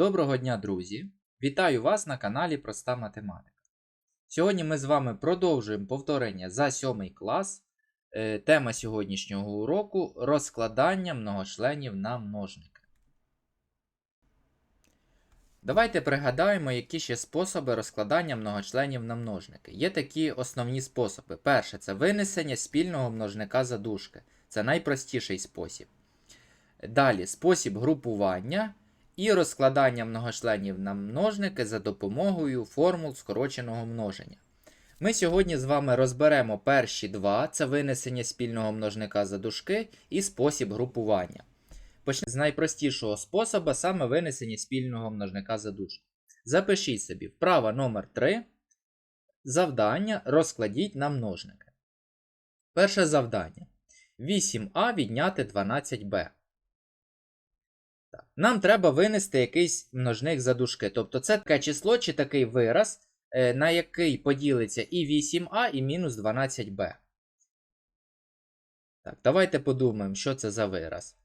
Доброго дня, друзі! Вітаю вас на каналі Проста Математика. Сьогодні ми з вами продовжуємо повторення за 7 клас. Е, Тема сьогоднішнього уроку розкладання многочленів на множники. Давайте пригадаємо, які ще способи розкладання многочленів на множники. Є такі основні способи. Перше це винесення спільного множника за дужки. Це найпростіший спосіб. Далі спосіб групування і розкладання многочленів на множники за допомогою формул скороченого множення. Ми сьогодні з вами розберемо перші два: це винесення спільного множника за дужки і спосіб групування. Почнемо з найпростішого способу, саме винесення спільного множника за дужки. Запишіть собі вправа номер 3 Завдання розкладіть на множники. Перше завдання. 8а відняти 12b. Нам треба винести якийсь множник за дужки. Тобто це таке число чи такий вираз, е, на який поділиться і 8а, і мінус 12b. Так, давайте подумаємо, що це за вираз.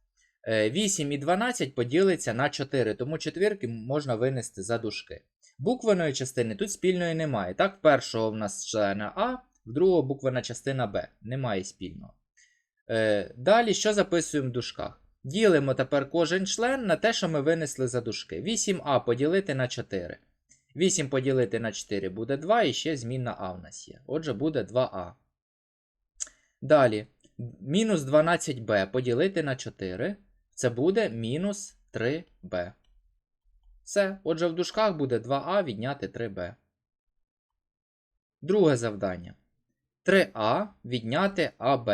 Е, 8 і 12 поділиться на 4, тому четвірки можна винести за дужки. Буквеної частини тут спільної немає. Так, в першого в нас члена А, в другого буквена частина Б. Немає спільного. Е, Далі що записуємо в дужках? Ділимо тепер кожен член на те, що ми винесли за дужки. 8а поділити на 4. 8 поділити на 4 буде 2, і ще змінна А в нас є. Отже, буде 2а. Далі, мінус 12b поділити на 4. Це буде мінус 3b. Все. Отже, в дужках буде 2а відняти 3b. Друге завдання. 3а відняти АБ.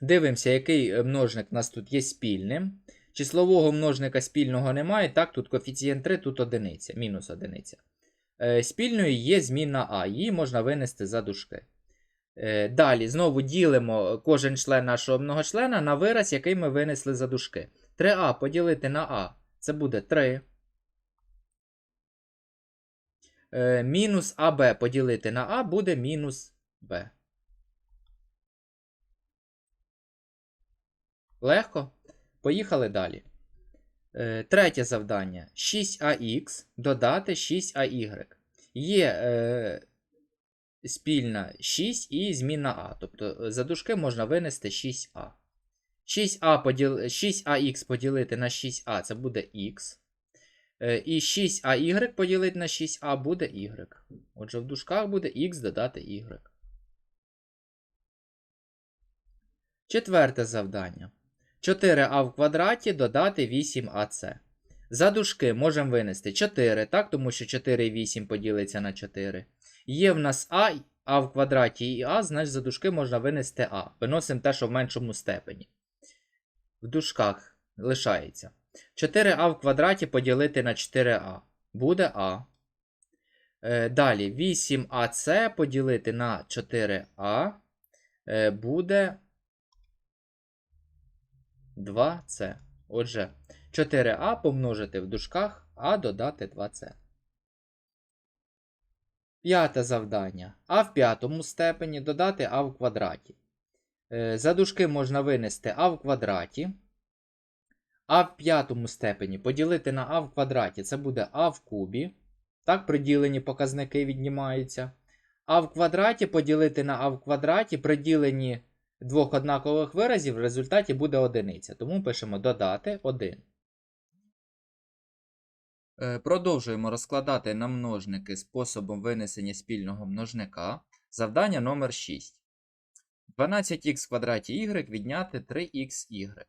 Дивимося, який е, множник у нас тут є спільним. Числового множника спільного немає. Так, тут коефіцієнт 3, тут одиниця, мінус одиниця. Е, спільною є змінна А, її можна винести за дужки. Е, далі, знову ділимо кожен член нашого многочлена на вираз, який ми винесли за дужки. 3а поділити на А. Це буде 3. Е, мінус АБ поділити на А буде мінус Б. Легко. Поїхали далі. Е, третє завдання. 6ax додати 6ay. Є е, спільна 6 і змінна А. Тобто за дужки можна винести 6а. 6а поділ... 6ax поділити на 6а це буде х. Е, і 6ay поділити на 6а буде y. Отже, в дужках буде х додати y. Четверте завдання. 4а в квадраті додати 8ac. За дужки можемо винести 4, так, тому що 4 і 8 поділиться на 4. Є в нас а, а в квадраті і а, значить за дужки можна винести а. Виносимо те, що в меншому степені. В дужках лишається. 4а в квадраті поділити на 4а. Буде а. Е, далі 8ac поділити на 4а. Е, буде 2c. Отже, 4а помножити в дужках, а додати 2c. П'яте завдання. А в п'ятому степені додати а в квадраті. Е, За дужки можна винести а в квадраті. А в п'ятому степені поділити на а в квадраті. Це буде а в кубі. Так, приділені показники віднімаються. А в квадраті поділити на а в квадраті приділені двох однакових виразів в результаті буде одиниця. Тому пишемо додати 1. Е, Продовжуємо розкладати на множники способом винесення спільного множника. Завдання номер 6. 12х в квадраті y відняти 3xy.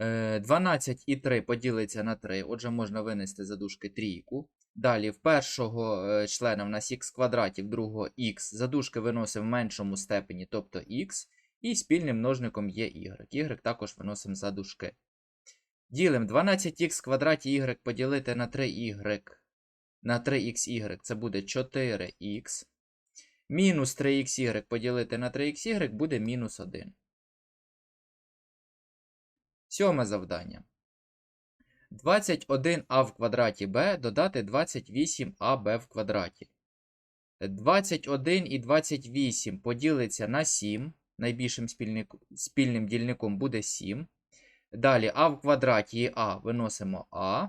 Е, 12 і 3 поділиться на 3, отже, можна винести за дужки трійку. Далі, в першого е, члена в нас х квадраті, в другого х, задушки виносимо в меншому степені, тобто х, і спільним множником є y. y також виносимо за дужки. Ділимо 12х квадраті y поділити на 3y на 3xy, це буде 4х. Мінус 3xy поділити на 3xy буде мінус 1. Сьоме завдання. 21а в квадраті b додати 28аб в квадраті. 21 і 28 поділиться на 7. найбільшим спільник- спільним дільником буде 7. Далі а в квадраті і а виносимо а.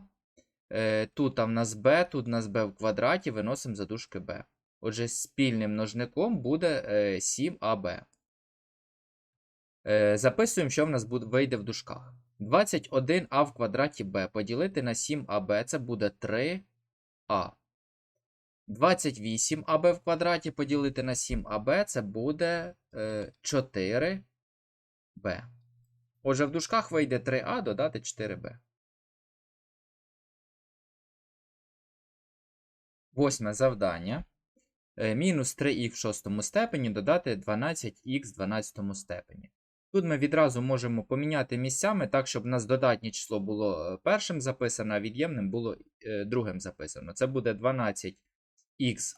Е, Тут а в нас b, тут в нас b в квадраті, виносимо за дужки b. Отже, спільним множником буде е, 7аб. Е, Записуємо, що в нас буде, вийде в дужках. 21а в квадраті b поділити на 7аб це буде 3а. 28аб в квадраті поділити на 7аб це буде е, 4b. Отже, в дужках вийде 3а додати 4b. Восьме завдання. Е, Мінус 3х в шостому степені додати 12х в 12 степені. Тут ми відразу можемо поміняти місцями так, щоб у нас додатнє число було е, першим записано, а від'ємним було е, другим записано. Це буде 12х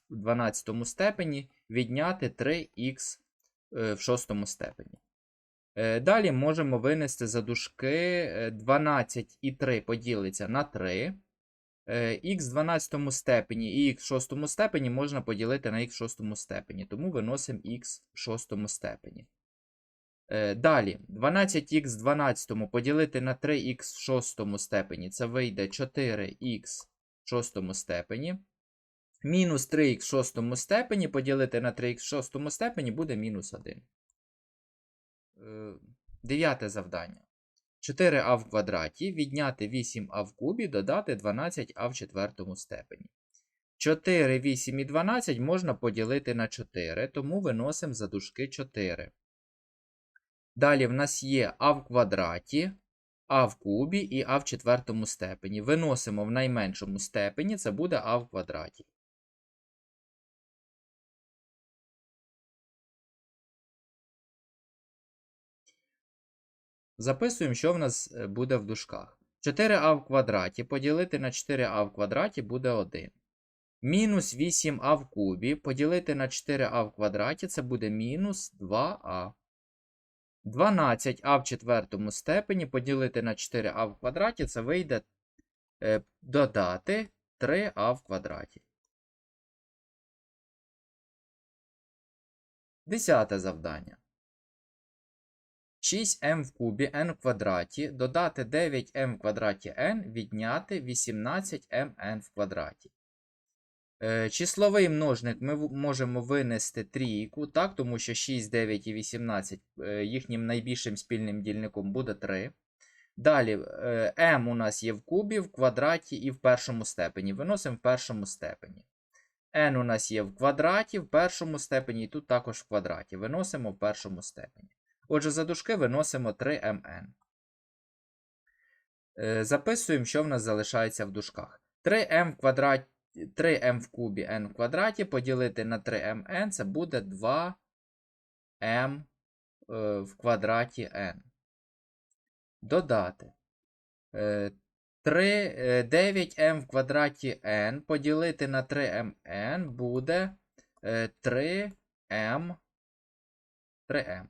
в 12 степені відняти 3х е, в шостому степені. Далі можемо винести за дужки е, 12 і 3 поділиться на 3. Е, Х в 12 степені і х в 6 степені можна поділити на х в 6 степені, тому виносимо х в 6 степені. Е, Далі, 12х в 12 поділити на 3х в 6 степені, це вийде 4х в 6 степені. Мінус 3х в 6 степені поділити на 3х в 6 степені буде мінус 1. Е, Дев'яте завдання. 4а в квадраті відняти 8а в кубі додати 12а в четвертому степені. 4, 8 і 12 можна поділити на 4, тому виносимо за дужки 4. Далі в нас є а в квадраті, а в кубі і а в четвертому степені. Виносимо в найменшому степені, це буде а в квадраті. Записуємо, що в нас е, буде в дужках. 4а в квадраті поділити на 4а в квадраті буде 1. Мінус 8а в кубі поділити на 4а в квадраті це буде мінус 2а. 12а в четвертому степені поділити на 4а в квадраті це вийде е, додати 3а в квадраті. Десяте завдання. 6m в кубі n в квадраті додати 9m в квадраті n відняти 18mn в квадраті. Е, Числовий множник ми можемо винести трійку, так, тому що 6, 9 і 18 е, їхнім найбільшим спільним дільником буде 3. Далі е, m у нас є в кубі, в квадраті і в першому степені. Виносимо в першому степені. n у нас є в квадраті, в першому степені, і тут також в квадраті. Виносимо в першому степені. Отже, за дужки виносимо 3mn. Е, Записуємо, що в нас залишається в дужках. 3m в квадраті, 3m в кубі n в квадраті поділити на 3mn це буде 2m е, в квадраті n. Додати. Е, 3, е, 9m в квадраті n поділити на 3mn буде е, 3m 3m.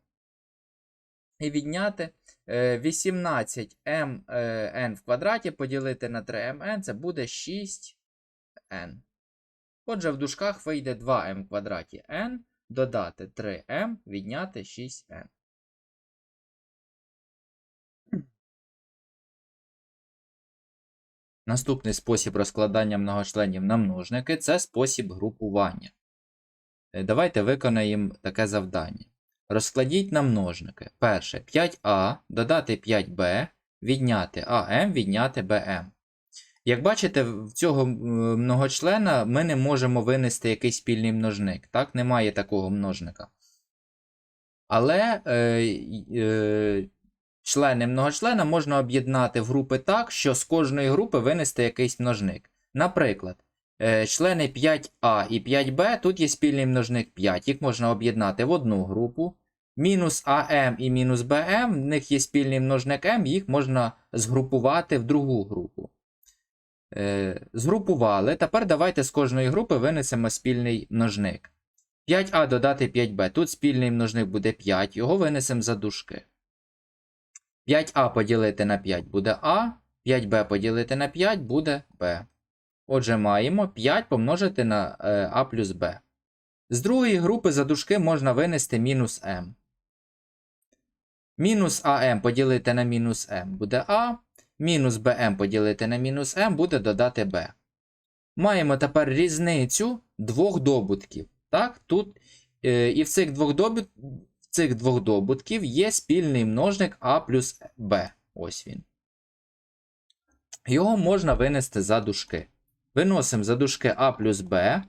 І відняти е, 18m е, в квадраті поділити на 3mn це буде 6n. Отже, в дужках вийде 2m в квадраті n, додати 3m, відняти 6n. Наступний спосіб розкладання многочленів на множники це спосіб групування. Е, Давайте виконаємо таке завдання. Розкладіть на множники. Перше 5а додати 5b, відняти АМ, відняти БМ. Як бачите, в цього многочлена ми не можемо винести якийсь спільний множник. Так, немає такого множника. Але е, е, члени многочлена можна об'єднати в групи так, що з кожної групи винести якийсь множник. Наприклад, е, члени 5а і 5b, тут є спільний множник 5, їх можна об'єднати в одну групу. Мінус АМ і мінус БМ, в них є спільний множник М, їх можна згрупувати в другу групу. Е, згрупували. Тепер давайте з кожної групи винесемо спільний множник. 5а додати 5b. Тут спільний множник буде 5, його винесемо за дужки. 5а поділити на 5 буде А, 5b поділити на 5 буде b. Отже, маємо 5 помножити на е, а плюс b. З другої групи за дужки можна винести мінус m. Мінус АМ поділити на мінус М буде А. Мінус БМ поділити на мінус М буде додати Б. Маємо тепер різницю двох добутків. Так, тут е, і в цих двох, добут... цих двох добутків є спільний множник А плюс Б. Ось він. Його можна винести за дужки. Виносимо за дужки А плюс Б.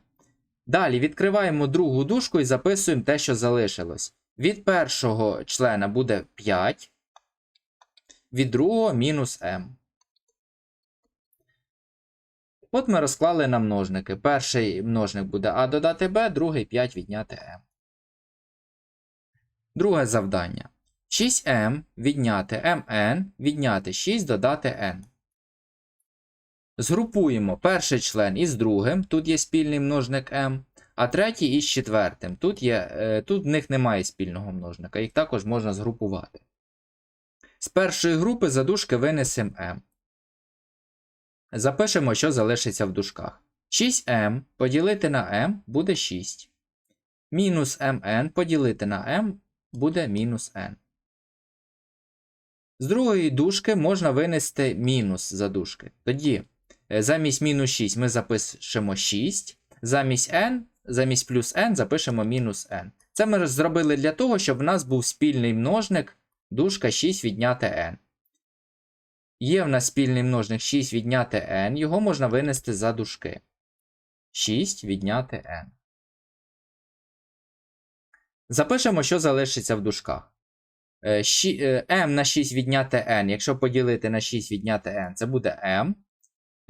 Далі відкриваємо другу дужку і записуємо те, що залишилось. Від першого члена буде 5, від другого мінус m. От ми розклали на множники. Перший множник буде А додати Б, другий 5 відняти m. Друге завдання. 6m відняти mn, відняти 6 додати n. Згрупуємо перший член із другим, тут є спільний множник m, а третій із четвертим. Тут, є, е, тут в них немає спільного множника, їх також можна згрупувати. З першої групи за дужки винесемо m. Запишемо, що залишиться в дужках. 6m поділити на m буде 6. Мінус mn поділити на m буде мінус n. З другої дужки можна винести мінус за дужки. Тоді е, замість мінус 6 ми запишемо 6. Замість n, замість плюс n запишемо мінус n. Це ми зробили для того, щоб в нас був спільний множник дужка 6 відняти n. Є в нас спільний множник 6 відняти n, його можна винести за дужки. 6 відняти n. Запишемо, що залишиться в дужках. Е, щі- е, m на 6 відняти n, якщо поділити на 6 відняти n, це буде m.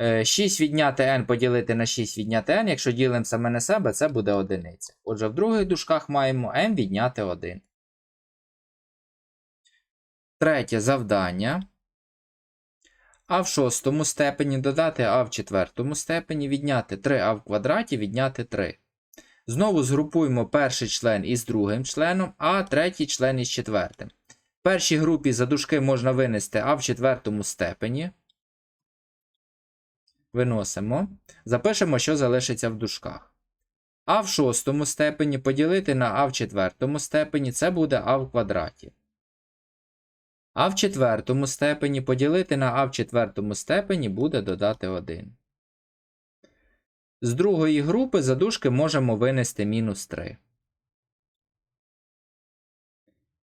Е, 6 відняти n поділити на 6 відняти n, якщо ділимо саме на себе, це буде одиниця. Отже, в других дужках маємо m відняти 1. Третє завдання. А в шостому степені додати а в четвертому степені, відняти 3а в квадраті, відняти 3. Знову згрупуємо перший член із другим членом, а третій член із четвертим. В першій групі за дужки можна винести а в четвертому степені. Виносимо. Запишемо, що залишиться в дужках. А в шостому степені поділити на а в четвертому степені це буде а в квадраті. А в четвертому степені поділити на а в четвертому степені буде додати 1. З другої групи за дужки можемо винести мінус 3.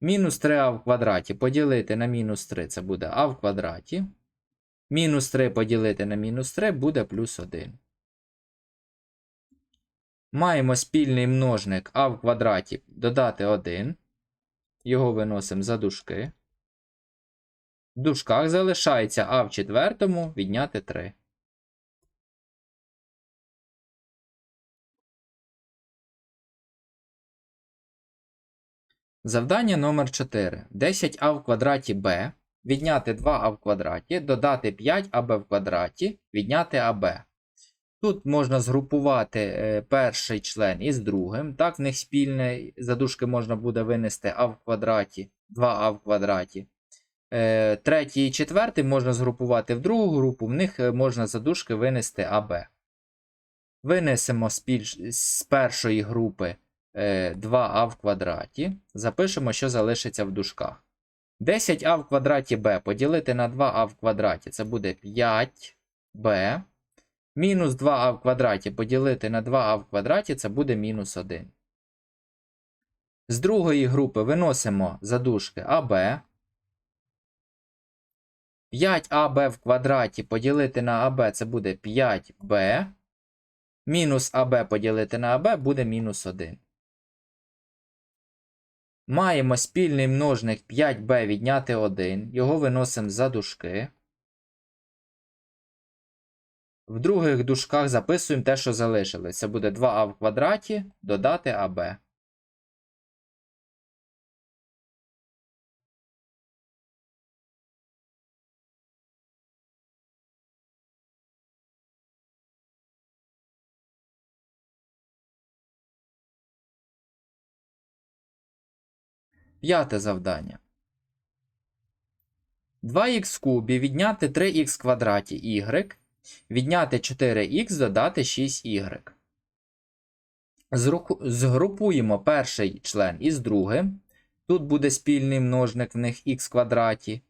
Мінус 3а в квадраті поділити на мінус 3 це буде а в квадраті. Мінус 3 поділити на мінус 3 буде плюс 1. Маємо спільний множник а в квадраті додати 1. Його виносимо за дужки. В дужках залишається а в четвертому відняти 3. Завдання номер 4. 10а в квадраті b відняти 2а в квадраті, додати 5аб в квадраті, відняти аб. Тут можна згрупувати е, перший член із другим. Так, в них спільне задушки можна буде винести а в квадраті, 2а в квадраті. Е, Третій і четвертий можна згрупувати в другу групу, в них е, можна задушки винести АБ. Винесемо з, піль- з першої групи е, 2а в квадраті. Запишемо, що залишиться в дужках. 10а в квадраті b поділити на 2а в квадраті це буде 5b. Мінус 2а в квадраті поділити на 2а в квадраті це буде мінус 1. З другої групи виносимо задушки АБ. 5аб в квадраті поділити на АБ це буде 5b. Мінус АБ поділити на АБ буде мінус 1. Маємо спільний множник 5b відняти 1. Його виносимо за дужки. В других дужках записуємо те, що залишилось. Це буде 2а в квадраті додати АБ. П'яте завдання. 2х кубі відняти 3х в квадраті y, відняти 4х додати 6y. Згрупуємо перший член із другим. Тут буде спільний множник в них х квадраті.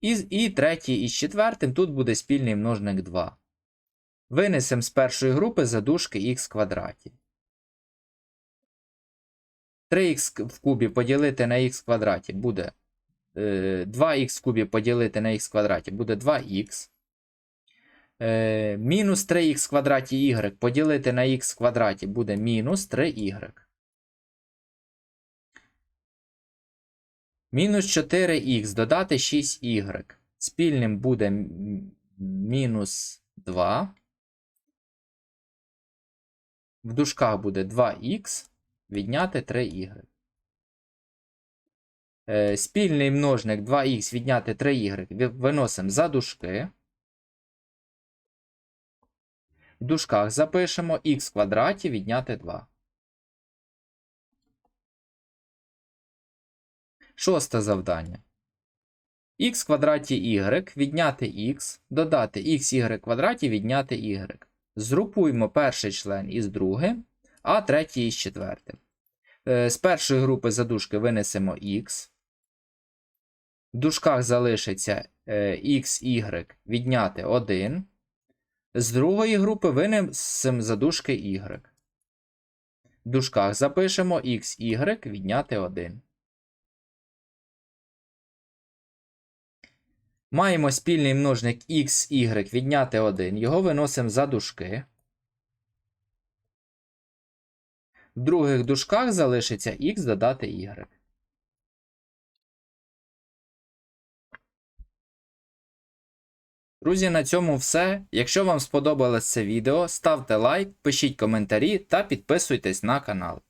І, і третій із четвертим тут буде спільний множник 2. Винесемо з першої групи задушки х квадраті. 3х в кубі поділити на х квадраті буде е, 2х в кубі поділити на х квадраті буде 2х. Е, мінус 3х в квадраті y поділити на х в квадраті буде мінус 3y. Мінус 4х додати 6y. Спільним буде мінус 2. В дужках буде 2х відняти 3y. Е, Спільний множник 2х відняти 3y виносимо за дужки. В дужках запишемо х квадраті відняти 2. Шосте завдання. х квадраті y відняти х, додати xy квадраті відняти y. Згрупуємо перший член із другим, а третій із четвертим. Е, З першої групи задушки винесемо х. В дужках залишиться е, xy відняти 1. З другої групи винесемо задушки y. В дужках запишемо xy відняти 1. Маємо спільний множник xy відняти 1. Його виносимо за дужки. В других дужках залишиться х додати y. Друзі, на цьому все. Якщо вам сподобалось це відео, ставте лайк, пишіть коментарі та підписуйтесь на канал.